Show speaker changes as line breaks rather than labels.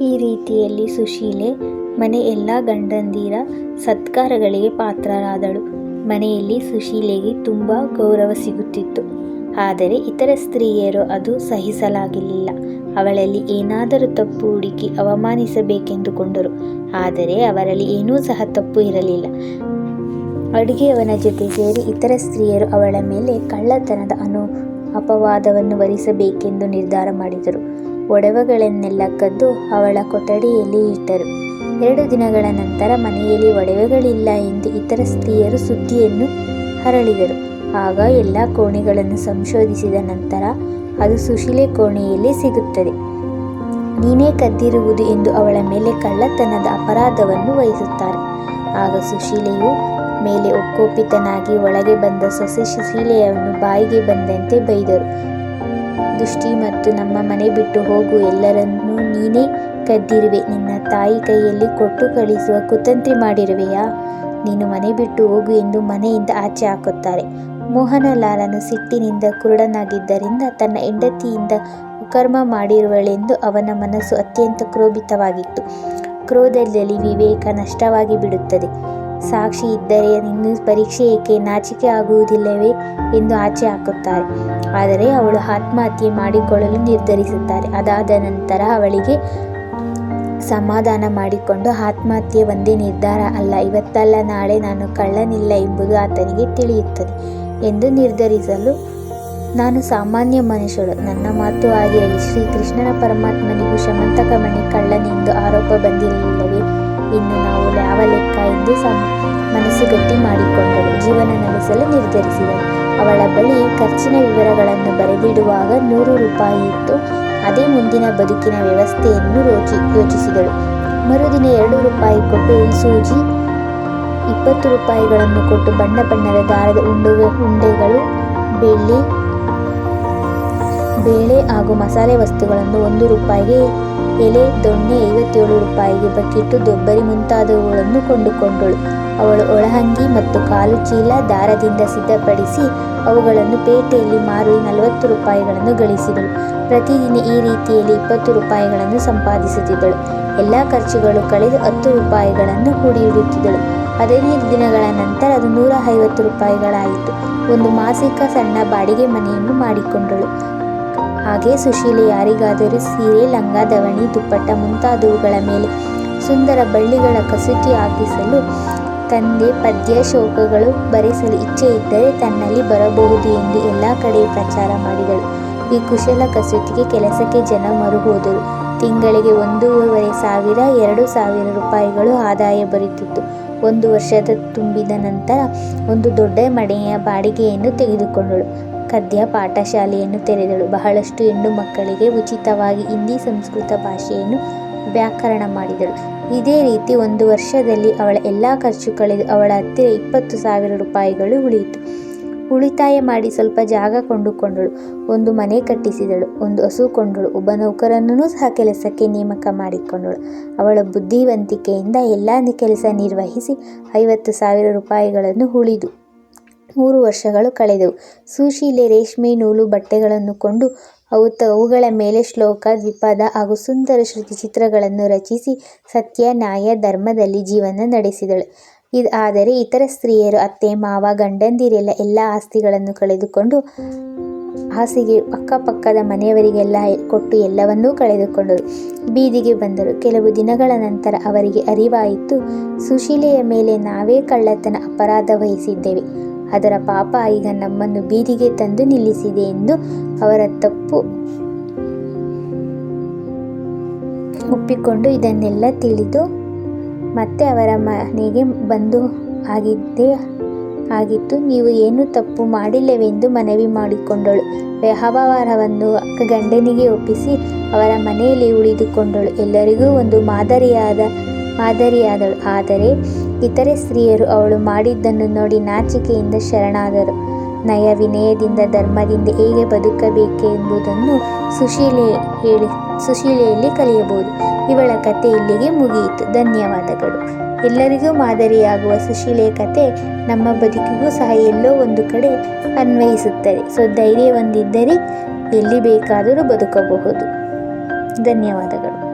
ಈ ರೀತಿಯಲ್ಲಿ ಸುಶೀಲೆ ಮನೆ ಎಲ್ಲ ಗಂಡಂದಿರ ಸತ್ಕಾರಗಳಿಗೆ ಪಾತ್ರರಾದಳು. ಮನೆಯಲ್ಲಿ ಸುಶೀಲೆಗೆ ತುಂಬ ಗೌರವ ಸಿಗುತ್ತಿತ್ತು. ಆದರೆ ಇತರ ಸ್ತ್ರೀಯರು ಅದು ಸಹಿಸಲಾಗಲಿಲ್ಲ. ಅವಳಲ್ಲಿ ಏನಾದರೂ ತಪ್ಪು ಹುಡುಕಿ ಅವಮಾನಿಸಬೇಕೆಂದುಕೊಂಡರು. ಆದರೆ ಅವರಲ್ಲಿ ಏನೂ ಸಹ ತಪ್ಪು ಇರಲಿಲ್ಲ. ಅಡುಗೆಯವನ ಜೊತೆ ಸೇರಿ ಇತರ ಸ್ತ್ರೀಯರು ಅವಳ ಮೇಲೆ ಕಳ್ಳತನದ ಅನು ಅಪವಾದವನ್ನು ವರಿಸಬೇಕೆಂದು ನಿರ್ಧಾರ ಮಾಡಿದರು. ಒಡವೆಗಳನ್ನೆಲ್ಲ ಕದ್ದು ಅವಳ ಕೊಠಡಿಯಲ್ಲಿ ಇಟ್ಟರು. ಎರಡು ದಿನಗಳ ನಂತರ ಮನೆಯಲ್ಲಿ ಒಡವೆಗಳಿಲ್ಲ ಎಂದು ಇತರ ಸ್ತ್ರೀಯರು ಸುದ್ದಿಯನ್ನು ಹರಳಿದರು ಆಗ ಎಲ್ಲ ಕೋಣೆಗಳನ್ನು ಸಂಶೋಧಿಸಿದ ನಂತರ ಅದು ಸುಶೀಲೆ ಕೋಣೆಯಲ್ಲಿ ಸಿಗುತ್ತದೆ. ನೀನೇ ಕದ್ದಿರುವುದು ಎಂದು ಅವಳ ಮೇಲೆ ಕಳ್ಳತನದ ಅಪರಾಧವನ್ನು ವಹಿಸುತ್ತಾರೆ ಆಗ ಸುಶೀಲೆಯು ಮೇಲೆ ಒಕ್ಕೋಪಿತನಾಗಿ ಒಳಗೆ ಬಂದ ಸೊಸೆ ಸುಶೀಲೆಯನ್ನು ಬಾಯಿಗೆ ಬಂದಂತೆ ಬೈದರು. ದುಷ್ಟಿ ಮತ್ತು ನಮ್ಮ ಮನೆ ಬಿಟ್ಟು ಹೋಗು, ಎಲ್ಲರನ್ನೂ ನೀನೇ ಕದ್ದಿರುವೆ ನಿನ್ನ ತಾಯಿ ಕೈಯಲ್ಲಿ ಕೊಟ್ಟು ಕಳಿಸುವ ಕುತಂತ್ರಿ ಮಾಡಿರುವೆಯಾ? ನೀನು ಮನೆ ಬಿಟ್ಟು ಹೋಗು ಎಂದು ಮನೆಯಿಂದ ಆಚೆ ಹಾಕುತ್ತಾರೆ. ಮೋಹನಲಾಲನು ಸಿಟ್ಟಿನಿಂದ ಕುರುಡನಾಗಿದ್ದರಿಂದ ತನ್ನ ಹೆಂಡತಿಯಿಂದ ಕುಕರ್ಮ ಮಾಡಿರುವಳೆಂದು ಅವನ ಮನಸ್ಸು ಅತ್ಯಂತ ಕ್ರೋಭಿತವಾಗಿತ್ತು ಕ್ರೋಧದಲ್ಲಿ ವಿವೇಕ ನಷ್ಟವಾಗಿ ಬಿಡುತ್ತದೆ. ಸಾಕ್ಷಿ ಇದ್ದರೆ ಇನ್ನು ಪರೀಕ್ಷೆ ಏಕೆ ನಾಚಿಕೆ ಆಗುವುದಿಲ್ಲವೇ ಎಂದು ಆಚೆ ಹಾಕುತ್ತಾರೆ. ಆದರೆ ಅವಳು ಆತ್ಮಹತ್ಯೆ ಮಾಡಿಕೊಳ್ಳಲು ನಿರ್ಧರಿಸುತ್ತಾರೆ. ಅದಾದ ನಂತರ ಅವಳಿಗೆ ಸಮಾಧಾನ ಮಾಡಿಕೊಂಡು, ಆತ್ಮಹತ್ಯೆ ಒಂದೇ ನಿರ್ಧಾರ ಅಲ್ಲ, ಇವತ್ತಲ್ಲ, ನಾಳೆ ನಾನು ಕಳ್ಳನಿಲ್ಲ ಎಂಬುದು ಆತನಿಗೆ ತಿಳಿಯುತ್ತದೆ ಎಂದು ನಿರ್ಧರಿಸಲು ನಾನು ಸಾಮಾನ್ಯ ಮನುಷ್ಯಳು ನನ್ನ ಮಾತು ಆಗಿರಲಿ ಶ್ರೀಕೃಷ್ಣನ ಪರಮಾತ್ಮನಿಗೂ ಶಮಂತಕಮಣಿ ಕಳ್ಳನೆಂದು ಆರೋಪ ಬಂದಿರಲಿಲ್ಲವೇ ಇನ್ನು ನಾವು ಯಾವ ಲೆಕ್ಕ ಎಂದು ಮನಸ್ಸು ಗಟ್ಟಿ ಮಾಡಿಕೊಂಡಳು. ಜೀವನ ನಡೆಸಲು ನಿರ್ಧರಿಸಿದಳು. ಅವಳ ಬಳಿ ಖರ್ಚಿನ ವಿವರಗಳನ್ನು ಬರೆದಿಡುವಾಗ ನೂರು ರೂಪಾಯಿ ಇತ್ತು. ಅದೇ ಮುಂದಿನ ಬದುಕಿನ ವ್ಯವಸ್ಥೆಯನ್ನು ಯೋಚಿಸಿದಳು. ಮರುದಿನ ಎರಡು ರೂಪಾಯಿ ಕೊಟ್ಟು ಸೂಜಿ, ಇಪ್ಪತ್ತು ರೂಪಾಯಿಗಳನ್ನು ಕೊಟ್ಟು ಬಣ್ಣ ಬಣ್ಣದ ದಾರದ ಉಂಡೆಗಳು, ಬೇಳೆ ಹಾಗೂ ಮಸಾಲೆ ವಸ್ತುಗಳನ್ನು ಒಂದು ರೂಪಾಯಿಗೆ ಎಲೆ, ದೊಣ್ಣೆ ಐವತ್ತೇಳು ರೂಪಾಯಿಗೆ ಬಕ್ಕಿಟ್ಟು ದೊಬ್ಬರಿ ಮುಂತಾದವುಗಳನ್ನು ಕೊಂಡುಕೊಂಡಳು. ಅವಳು ಒಳಹಂಗಿ ಮತ್ತು ಕಾಲು ಚೀಲ ದಾರದಿಂದ ಸಿದ್ಧಪಡಿಸಿ ಅವುಗಳನ್ನು ಪೇಟೆಯಲ್ಲಿ ಮಾರು ನಲವತ್ತು ರೂಪಾಯಿಗಳನ್ನು ಗಳಿಸಿದಳು. ಪ್ರತಿದಿನ ಈ ರೀತಿಯಲ್ಲಿ ಇಪ್ಪತ್ತು ರೂಪಾಯಿಗಳನ್ನು ಸಂಪಾದಿಸುತ್ತಿದ್ದಳು. ಎಲ್ಲ ಖರ್ಚುಗಳು ಕಳೆದು ಹತ್ತು ರೂಪಾಯಿಗಳನ್ನು ಕೂಡಿಡುತ್ತಿದ್ದಳು. ಹದಿನೈದು ದಿನಗಳ ನಂತರ ಅದು ನೂರ ಐವತ್ತು ರೂಪಾಯಿಗಳಾಯಿತು. ಒಂದು ಮಾಸಿಕ ಸಣ್ಣ ಬಾಡಿಗೆ ಮನೆಯನ್ನು ಮಾಡಿಕೊಂಡಳು. ಹಾಗೆ ಸುಶೀಲೆ ಯಾರಿಗಾದರೂ ಸೀರೆ, ಲಂಗ, ದವಣಿ ದುಪ್ಪಟ್ಟ ಮುಂತಾದವುಗಳ ಮೇಲೆ ಸುಂದರ ಬಳ್ಳಿಗಳ ಕಸೂತಿ ಹಾಕಿಸಲು, ತಂದೆ ಪದ್ಯ, ಶೋಕಗಳು ಬರೆಸಲು ಇಚ್ಛೆಯಿದ್ದರೆ ತನ್ನಲ್ಲಿ ಬರಬಹುದು ಎಂದು ಎಲ್ಲ ಕಡೆ ಪ್ರಚಾರ ಮಾಡಿದಳು. ಈ ಕುಶಲ ಕಸೂತಿಗೆ ಕೆಲಸಕ್ಕೆ ಜನ ಮರುಹೋದರು. ತಿಂಗಳಿಗೆ ಒಂದೂವರೆ ಸಾವಿರ, ಎರಡು ಸಾವಿರ ರೂಪಾಯಿಗಳು ಆದಾಯ ಬರುತ್ತಿತ್ತು. ಒಂದು ವರ್ಷದ ತುಂಬಿದ ನಂತರ ಒಂದು ದೊಡ್ಡ ಮನೆಯ ಬಾಡಿಗೆಯನ್ನು ತೆಗೆದುಕೊಂಡಳು. ಖದ್ಯ ಪಾಠಶಾಲೆಯನ್ನು ತೆರೆದಳು. ಬಹಳಷ್ಟು ಹೆಣ್ಣು ಮಕ್ಕಳಿಗೆ ಉಚಿತವಾಗಿ ಹಿಂದಿ, ಸಂಸ್ಕೃತ ಭಾಷೆಯನ್ನು ವ್ಯಾಕರಣ ಮಾಡಿದಳು. ಇದೇ ರೀತಿ ಒಂದು ವರ್ಷದಲ್ಲಿ ಅವಳ ಎಲ್ಲ ಖರ್ಚು ಕಳೆದು ಅವಳ ಹತ್ತಿರ ಇಪ್ಪತ್ತು ಸಾವಿರ ರೂಪಾಯಿಗಳು ಉಳಿಯಿತು. ಉಳಿತಾಯ ಮಾಡಿ ಸ್ವಲ್ಪ ಜಾಗ ಕೊಂಡುಕೊಂಡಳು. ಒಂದು ಮನೆ ಕಟ್ಟಿಸಿದಳು. ಒಂದು ಹಸು ಕೊಂಡಳು. ಒಬ್ಬ ನೌಕರನನ್ನು ಸಹ ಕೆಲಸಕ್ಕೆ ನೇಮಕ ಮಾಡಿಕೊಂಡಳು. ಅವಳ ಬುದ್ಧಿವಂತಿಕೆಯಿಂದ ಎಲ್ಲ ಕೆಲಸ ನಿರ್ವಹಿಸಿ ಐವತ್ತು ಸಾವಿರ ರೂಪಾಯಿಗಳನ್ನು ಉಳಿದು ಮೂರು ವರ್ಷಗಳು ಕಳೆದವು. ಸುಶೀಲೆ ರೇಷ್ಮೆ ನೂಲು ಬಟ್ಟೆಗಳನ್ನು ಕೊಂಡು ಅವುಗಳ ಮೇಲೆ ಶ್ಲೋಕ, ದ್ವಿಪದ ಹಾಗೂ ಸುಂದರ ಶ್ರುತಿಚಿತ್ರಗಳನ್ನು ರಚಿಸಿ ಸತ್ಯ, ನ್ಯಾಯ, ಧರ್ಮದಲ್ಲಿ ಜೀವನ ನಡೆಸಿದಳು. ಆದರೆ ಇತರ ಸ್ತ್ರೀಯರು ಅತ್ತೆ ಮಾವ, ಗಂಡಂದಿರೆಲ್ಲ ಎಲ್ಲ ಆಸ್ತಿಗಳನ್ನು ಕಳೆದುಕೊಂಡು ಹಾಸಿಗೆ ಅಕ್ಕಪಕ್ಕದ ಮನೆಯವರಿಗೆಲ್ಲ ಕೊಟ್ಟು ಎಲ್ಲವನ್ನೂ ಕಳೆದುಕೊಂಡರು. ಬೀದಿಗೆ ಬಂದರು. ಕೆಲವು ದಿನಗಳ ನಂತರ ಅವರಿಗೆ ಅರಿವಾಯಿತು ಸುಶೀಲೆಯ ಮೇಲೆ ನಾವೇ ಕಳ್ಳತನ ಅಪರಾಧ ಹೊರಿಸಿದ್ದೇವೆ. ಅದರ ಪಾಪ ಈಗ ನಮ್ಮನ್ನು ಬೀದಿಗೆ ತಂದು ನಿಲ್ಲಿಸಿದೆ ಎಂದು ಅವರ ತಪ್ಪು ಒಪ್ಪಿಕೊಂಡು ಇದನ್ನೆಲ್ಲ ತಿಳಿದು ಮತ್ತೆ ಅವರ ಮನೆಗೆ ಬಂದು ಆಗಿದ್ದೆ, ಆಗಿತ್ತು ನೀವು ಏನು ತಪ್ಪು ಮಾಡಿಲ್ಲವೆಂದು ಮನವಿ ಮಾಡಿಕೊಂಡಳು. ವ್ಯವಹಾರವನ್ನು ಗಂಡನಿಗೆ ಒಪ್ಪಿಸಿ ಅವರ ಮನೆಯಲ್ಲಿ ಉಳಿದುಕೊಂಡಳು. ಎಲ್ಲರಿಗೂ ಒಂದು ಮಾದರಿಯಾದ, ಮಾದರಿಯಾದಳು. ಆದರೆ ಇತರ ಸ್ತ್ರೀಯರು ಅವಳು ಮಾಡಿದ್ದನ್ನು ನೋಡಿ ನಾಚಿಕೆಯಿಂದ ಶರಣಾದರು. ನಯ, ವಿನಯದಿಂದ, ಧರ್ಮದಿಂದ ಹೇಗೆ ಬದುಕಬೇಕೆಂಬುದನ್ನು ಸುಶೀಲೆಯಲ್ಲಿ ಕಲಿಯಬಹುದು. ಇವಳ ಕಥೆ ಇಲ್ಲಿಗೆ ಮುಗಿಯಿತು. ಧನ್ಯವಾದಗಳು. ಎಲ್ಲರಿಗೂ ಮಾದರಿಯಾಗುವ ಸುಶೀಲೆ ಕತೆ ನಮ್ಮ ಬದುಕಿಗೂ ಸಹ ಎಲ್ಲೋ ಒಂದು ಕಡೆ ಅನ್ವಯಿಸುತ್ತದೆ. ಸೊ ಧೈರ್ಯ ಹೊಂದಿದ್ದರೆ ಎಲ್ಲಿ ಬೇಕಾದರೂ ಬದುಕಬಹುದು. ಧನ್ಯವಾದಗಳು